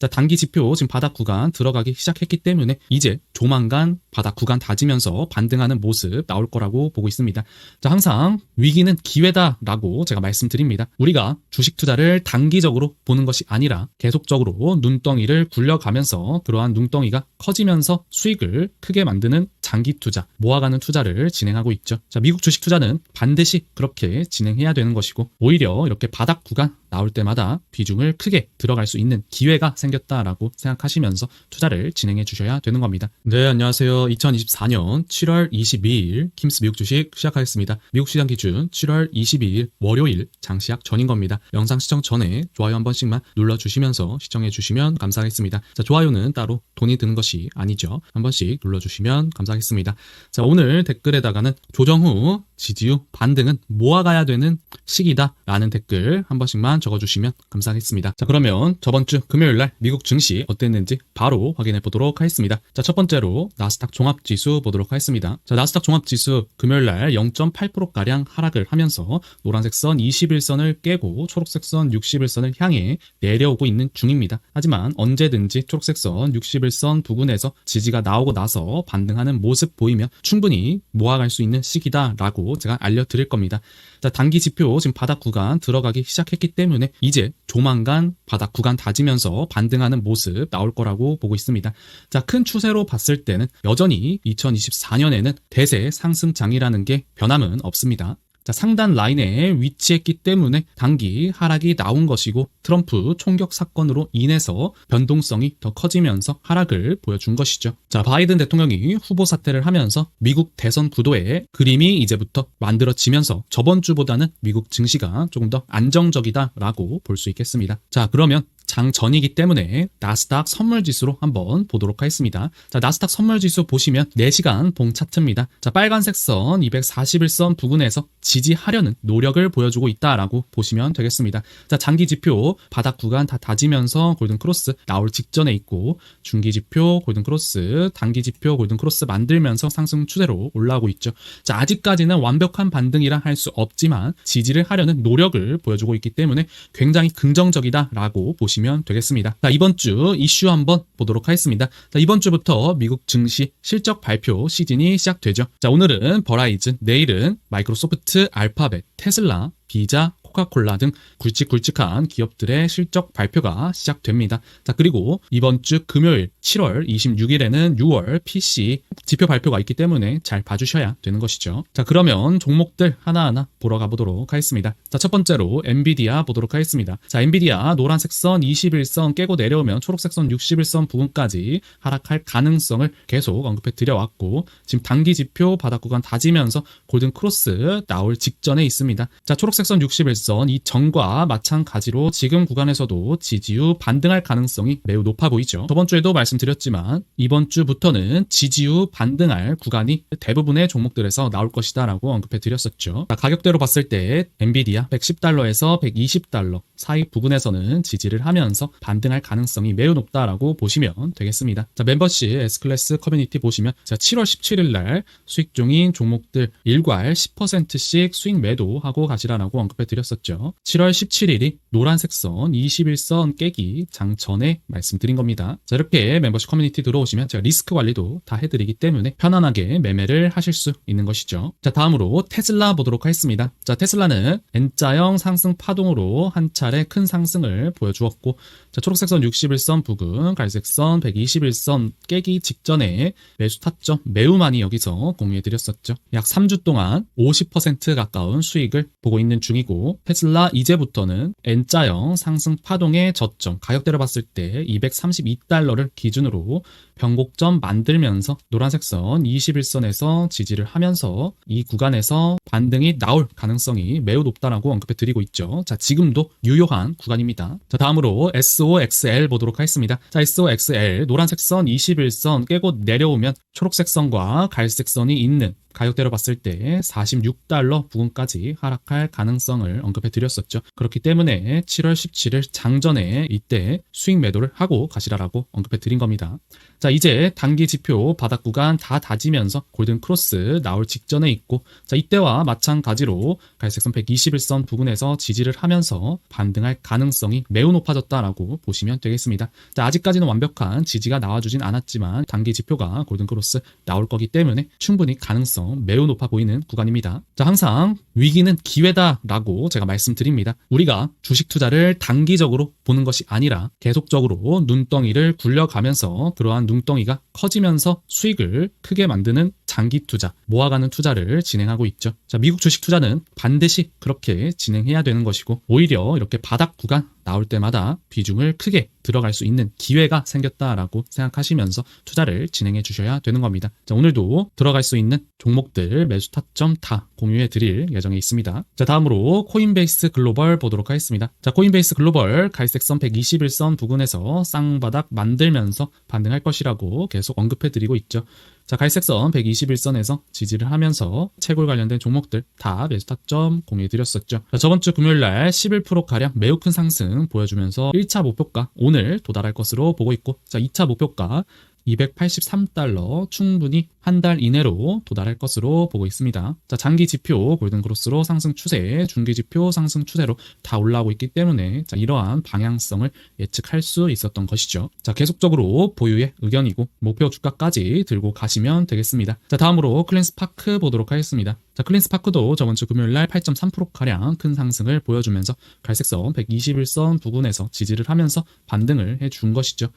자, 단기 지표 지금 바닥 구간 들어가기 시작했기 때문에 이제 조만간 바닥 구간 다지면서 반등하는 모습 나올 거라고 보고 있습니다. 자, 항상 위기는 기회다라고 제가 말씀드립니다. 우리가 주식 투자를 단기적으로 보는 것이 아니라 계속적으로 눈덩이를 굴려가면서 그러한 눈덩이가 커지면서 수익을 크게 만드는 장기 투자, 모아가는 투자를 진행하고 있죠. 자, 미국 주식 투자는 반드시 그렇게 진행해야 되는 것이고 오히려 이렇게 바닥 구간 나올 때마다 비중을 크게 들어갈 수 있는 기회가 생겼다라고 생각하시면서 투자를 진행해 주셔야 되는 겁니다. 네, 안녕하세요. 2024년 7월 22일 킴스 미국 주식 시작하겠습니다. 미국 시장 기준 7월 22일 월요일 장시약 전인 겁니다. 영상 시청 전에 좋아요 한 번씩만 눌러주시면서 시청해 주시면 감사하겠습니다. 자, 좋아요는 따로 돈이 드는 것이 아니죠. 한 번씩 눌러주시면 감사하겠습니다. 자, 오늘 댓글에다가는 조정 후 지지 후 반등은 모아가야 되는 시기다 라는 댓글 한 번씩만 적어주시면 감사하겠습니다. 자, 그러면 저번 주 금요일 날 미국 증시 어땠는지 바로 확인해 보도록 하겠습니다. 자, 첫 번째로 나스닥 종합지수 보도록 하겠습니다. 자, 나스닥 종합지수 금요일 날 0.8%가량 하락을 하면서 노란색 선 21선을 깨고 초록색 선 61선을 향해 내려오고 있는 중입니다. 하지만 언제든지 초록색 선 61선 부근에서 지지가 나오고 나서 반등하는 모습 보이면 충분히 모아갈 수 있는 시기다라고 제가 알려드릴 겁니다. 자, 단기 지표 지금 바닥 구간 들어가기 시작했기 때문에 이제 조만간 바닥 구간 다지면서 반등하는 모습 나올 거라고 보고 있습니다. 자, 큰 추세로 봤을 때는 여전 히 2024년에는 대세 상승장이라는 게 변함은 없습니다. 자, 상단 라인에 위치했기 때문에 단기 하락이 나온 것이고 트럼프 총격 사건으로 인해서 변동성이 더 커지면서 하락을 보여준 것이죠. 자, 바이든 대통령이 후보 사퇴를 하면서 미국 대선 구도의 그림이 이제부터 만들어지면서 저번 주보다는 미국 증시가 조금 더 안정적이다라고 볼 수 있겠습니다. 자, 그러면 장 전이기 때문에 나스닥 선물 지수로 한번 보도록 하겠습니다. 자, 나스닥 선물 지수 보시면 4시간 봉 차트입니다. 자, 빨간색 선 241선 부근에서 지지하려는 노력을 보여주고 있다라고 보시면 되겠습니다. 자, 장기 지표 바닥 구간 다 다지면서 골든 크로스 나올 직전에 있고 중기 지표 골든 크로스, 단기 지표 골든 크로스 만들면서 상승 추세로 올라오고 있죠. 자, 아직까지는 완벽한 반등이라 할 수 없지만 지지를 하려는 노력을 보여주고 있기 때문에 굉장히 긍정적이다라고 보시면 보시면 되겠습니다. 자, 이번 주 이슈 한번 보도록 하겠습니다. 자, 이번 주부터 미국 증시 실적 발표 시즌이 시작되죠. 자, 오늘은 버라이즌, 내일은 마이크로소프트, 알파벳, 테슬라, 비자, 코카콜라 등 굵직굵직한 기업들의 실적 발표가 시작됩니다. 자, 그리고 이번 주 금요일 7월 26일에는 6월 PC 지표 발표가 있기 때문에 잘 봐주셔야 되는 것이죠. 자, 그러면 종목들 하나하나 보러 가보도록 하겠습니다. 자, 첫 번째로 엔비디아 보도록 하겠습니다. 자, 엔비디아 노란색 선 21선 깨고 내려오면 초록색 선 61선 부분까지 하락할 가능성을 계속 언급해 드려왔고 지금 단기 지표 바닥 구간 다지면서 골든 크로스 나올 직전에 있습니다. 자, 초록색 선 61선 이 전과 마찬가지로 지금 구간에서도 지지 후 반등할 가능성이 매우 높아 보이죠. 저번 주에도 말씀드렸지만 이번 주부터는 지지 후 반등할 구간이 대부분의 종목들에서 나올 것이다 라고 언급해 드렸었죠. 자, 가격대로 봤을 때 엔비디아 110달러에서 120달러 사이 부분에서는 지지를 하면서 반등할 가능성이 매우 높다라고 보시면 되겠습니다. 자, 멤버십 S클래스 커뮤니티 보시면 자, 7월 17일 날 수익 중인 종목들 일괄 10%씩 수익 매도하고 가시라라고 언급해 드렸 었죠. 7월 17일이 노란색 선 21선 깨기 장 전에 말씀드린 겁니다. 자, 이렇게 멤버십 커뮤니티 들어오시면 제가 리스크 관리도 다 해드리기 때문에 편안하게 매매를 하실 수 있는 것이죠. 자, 다음으로 테슬라 보도록 하겠습니다. 자, 테슬라는 N자형 상승 파동으로 한 차례 큰 상승을 보여주었고, 자, 초록색 선 61선 부근, 갈색 선 121선 깨기 직전에 매수 타점 매우 많이 여기서 공유해드렸었죠. 약 3주 동안 50% 가까운 수익을 보고 있는 중이고, 테슬라 이제부터는 N자형 상승 파동의 저점, 가격대로 봤을 때 232달러를 기준으로 변곡점 만들면서 노란색 선 21선에서 지지를 하면서 이 구간에서 반등이 나올 가능성이 매우 높다라고 언급해 드리고 있죠. 자, 지금도 유효한 구간입니다. 자, 다음으로 SOXL 보도록 하겠습니다. 자, SOXL 노란색 선 21선 깨고 내려오면 초록색 선과 갈색 선이 있는 가격대로 봤을 때 46달러 부근까지 하락할 가능성을 언급해 드렸었죠. 그렇기 때문에 7월 17일 장전에 이때 수익 매도를 하고 가시라라고 언급해 드린 겁니다. 자, 이제 단기 지표 바닥 구간 다 다지면서 골든 크로스 나올 직전에 있고, 자, 이때와 마찬가지로 갈색선 121선 부근에서 지지를 하면서 반등할 가능성이 매우 높아졌다라고 보시면 되겠습니다. 자, 아직까지는 완벽한 지지가 나와주진 않았지만 단기 지표가 골든 크로스 나올 거기 때문에 충분히 가능성 매우 높아 보이는 구간입니다. 자, 항상 위기는 기회다라고 제가 말씀드립니다. 우리가 주식 투자를 단기적으로 보는 것이 아니라 계속적으로 눈덩이를 굴려가면서 그러한 눈덩이가 커지면서 수익을 크게 만드는 장기 투자, 모아가는 투자를 진행하고 있죠. 자, 미국 주식 투자는 반드시 그렇게 진행해야 되는 것이고, 오히려 이렇게 바닥 구간 나올 때마다 비중을 크게 들어갈 수 있는 기회가 생겼다라고 생각하시면서 투자를 진행해 주셔야 되는 겁니다. 자, 오늘도 들어갈 수 있는 종목들 매수 타점 다 공유해 드릴 예정에 있습니다. 자, 다음으로 코인베이스 글로벌 보도록 하겠습니다. 자, 코인베이스 글로벌 갈색선 121선 부근에서 쌍바닥 만들면서 반등할 것이라고 계속 언급해 드리고 있죠. 자, 갈색선 121선에서 지지를 하면서 채굴 관련된 종목들 다 매수 타점 공유해 드렸었죠. 자, 저번 주 금요일 날 11%가량 매우 큰 상승 보여주면서 1차 목표가 오늘 도달할 것으로 보고 있고, 자, 2차 목표가 283달러 충분히 한 달 이내로 도달할 것으로 보고 있습니다. 자, 장기 지표 골든크로스로 상승 추세, 중기 지표 상승 추세로 다 올라오고 있기 때문에 자, 이러한 방향성을 예측할 수 있었던 것이죠. 자, 계속적으로 보유의 의견이고 목표 주가까지 들고 가시면 되겠습니다. 자, 다음으로 클랜스파크 보도록 하겠습니다. 자, 클린스파크도 저번 주 금요일 날 8.3%가량 큰 상승을 보여주면서 갈색선 121선 부근에서 지지를 하면서 반등을 해준 것이죠.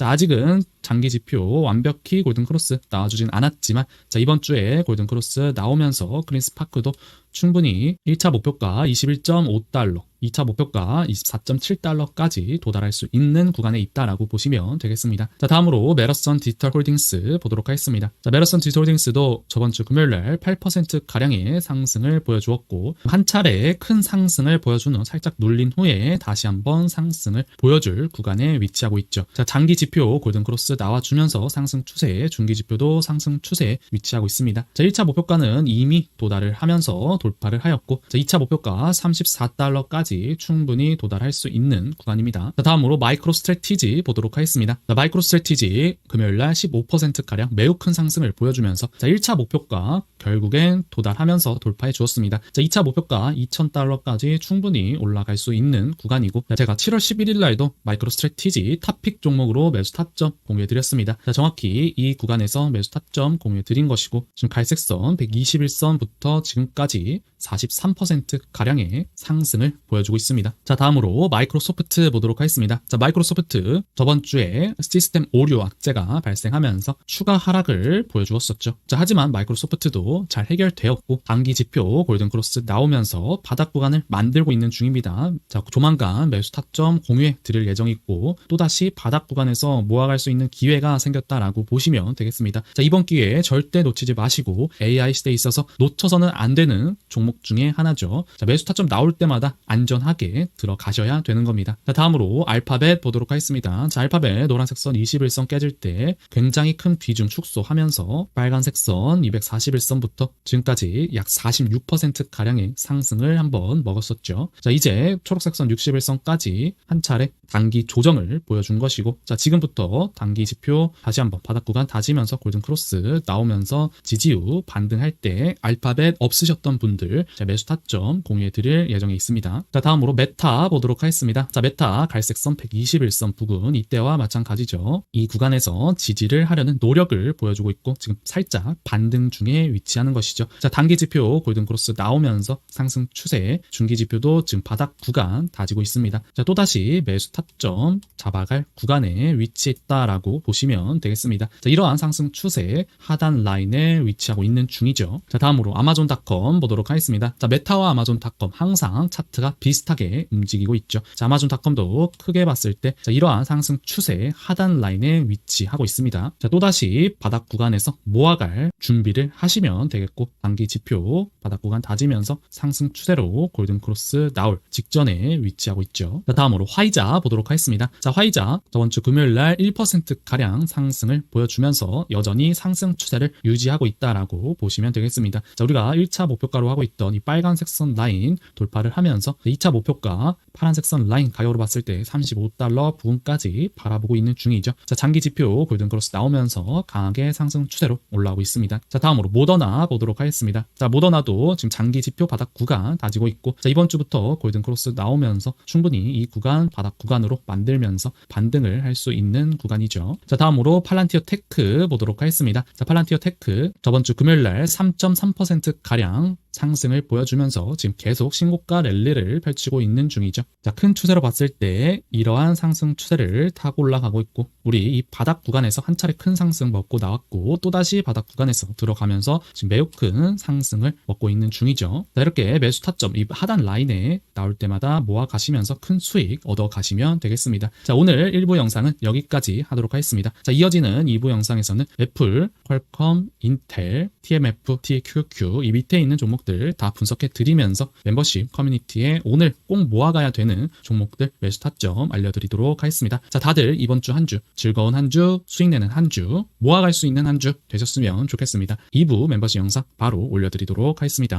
자, 아직은 장기 지표 완벽히 골든 크로스 나와주진 않았지만, 자, 이번 주에 골든 크로스 나오면서 크린스파크도 충분히 1차 목표가 21.5달러, 2차 목표가 24.7달러까지 도달할 수 있는 구간에 있다라고 보시면 되겠습니다. 자, 다음으로 메러선 디지털 홀딩스 보도록 하겠습니다. 자, 메러선 디지털 홀딩스도 저번 주 금요일 날 8% 가량의 상승을 보여주었고 한 차례 큰 상승을 보여준 후 살짝 눌린 후에 다시 한번 상승을 보여줄 구간에 위치하고 있죠. 자, 장기 지표 골든 크로스 나와주면서 상승 추세, 중기 지표도 상승 추세에 위치하고 있습니다. 자, 1차 목표가는 이미 도달을 하면서 돌파를 하였고 자, 2차 목표가 34달러까지 충분히 도달할 수 있는 구간입니다. 자, 다음으로 마이크로 스트레티지 보도록 하겠습니다. 자, 마이크로 스트레티지 금요일날 15%가량 매우 큰 상승을 보여주면서 자, 1차 목표가 결국엔 도달하면서 돌파해 주었습니다. 자, 2차 목표가 2,000달러까지 충분히 올라갈 수 있는 구간이고 자, 제가 7월 11일 날도 마이크로 스트레티지 탑픽 종목으로 매수 타점 공유해 드렸습니다. 자, 정확히 이 구간에서 매수 타점 공유해 드린 것이고 지금 갈색선 121선부터 지금까지 43%가량의 상승을 보여주고 있습니다. 자, 다음으로 마이크로소프트 보도록 하겠습니다. 자, 마이크로소프트 저번 주에 시스템 오류 악재가 발생하면서 추가 하락을 보여주었었죠. 자, 하지만 마이크로소프트도 잘 해결되었고 단기 지표 골든크로스 나오면서 바닥 구간을 만들고 있는 중입니다. 자, 조만간 매수 타점 공유해 드릴 예정이고 또다시 바닥 구간에서 모아갈 수 있는 기회가 생겼다라고 보시면 되겠습니다. 자, 이번 기회에 절대 놓치지 마시고 AI 시대에 있어서 놓쳐서는 안 되는 종목 중에 하나죠. 자, 매수 타점 나올 때마다 안전하게 들어가셔야 되는 겁니다. 자, 다음으로 알파벳 보도록 하겠습니다. 자, 알파벳 노란색 선 21선 깨질 때 굉장히 큰 비중 축소하면서 빨간색 선 241선 부터 지금까지 약 46%가량의 상승을 한번 먹었었죠. 자, 이제 초록색 선 61선까지 한 차례 단기 조정을 보여준 것이고 자, 지금부터 단기 지표 다시 한번 바닥 구간 다지면서 골든 크로스 나오면서 지지 후 반등할 때 알파벳 없으셨던 분들 자, 매수 타점 공유해 드릴 예정에 있습니다. 자, 다음으로 메타 보도록 하겠습니다. 자, 메타 갈색선 121선 부근 이때와 마찬가지죠. 이 구간에서 지지를 하려는 노력을 보여주고 있고 지금 살짝 반등 중에 위치 하는 것이죠. 자, 단기 지표 골든 크로스 나오면서 상승 추세, 중기 지표도 지금 바닥 구간 다지고 있습니다. 자, 또다시 매수 타점 잡아갈 구간에 위치했다라고 보시면 되겠습니다. 자, 이러한 상승 추세 하단 라인에 위치하고 있는 중이죠. 자, 다음으로 아마존닷컴 보도록 하겠습니다. 자, 메타와 아마존닷컴 항상 차트가 비슷하게 움직이고 있죠. 자, 아마존닷컴도 크게 봤을 때 자, 이러한 상승 추세 하단 라인에 위치하고 있습니다. 자, 또다시 바닥 구간에서 모아갈 준비를 하시면 보시면 되겠고 단기 지표 바닥 구간 다지면서 상승 추세로 골든 크로스 나올 직전에 위치하고 있죠. 자, 다음으로 화이자 보도록 하겠습니다. 자, 화이자 저번 주 금요일 날 1% 가량 상승을 보여주면서 여전히 상승 추세를 유지하고 있다라고 보시면 되겠습니다. 자, 우리가 1차 목표가로 하고 있던 이 빨간색 선 라인 돌파를 하면서 2차 목표가 파란색 선 라인 가격으로 봤을 때 35달러 부근까지 바라보고 있는 중이죠. 자, 장기 지표 골든 크로스 나오면서 강하게 상승 추세로 올라오고 있습니다. 자, 다음으로 모더나 보도록 하겠습니다. 자, 모더나도 지금 장기 지표 바닥 구간 다지고 있고 자, 이번 주부터 골든 크로스 나오면서 충분히 이 구간 바닥 구간으로 만들면서 반등을 할 수 있는 구간이죠. 자, 다음으로 팔란티어 테크 보도록 하겠습니다. 자, 팔란티어 테크 저번 주 금요일 날 3.3% 가량 상승을 보여주면서 지금 계속 신고가 랠리를 펼치고 있는 중이죠. 자, 큰 추세로 봤을 때 이러한 상승 추세를 타고 올라가고 있고 우리 이 바닥 구간에서 한 차례 큰 상승 먹고 나왔고 또다시 바닥 구간에서 들어가면서 지금 매우 큰 상승을 먹고 있는 중이죠. 자, 이렇게 매수 타점 이 하단 라인에 나올 때마다 모아 가시면서 큰 수익 얻어 가시면 되겠습니다. 자, 오늘 1부 영상은 여기까지 하도록 하겠습니다. 자, 이어지는 2부 영상에서는 애플, 퀄컴, 인텔, TMF, TQQ 이 밑에 있는 종목 들 다 분석해 드리면서 멤버십 커뮤니티에 오늘 꼭 모아가야 되는 종목들 매수 타점 알려드리도록 하겠습니다. 자, 다들 이번 주 한주 즐거운 한 주, 수익 내는 한 주, 모아갈 수 있는 한 주 되셨으면 좋겠습니다. 2부 멤버십 영상 바로 올려드리도록 하겠습니다.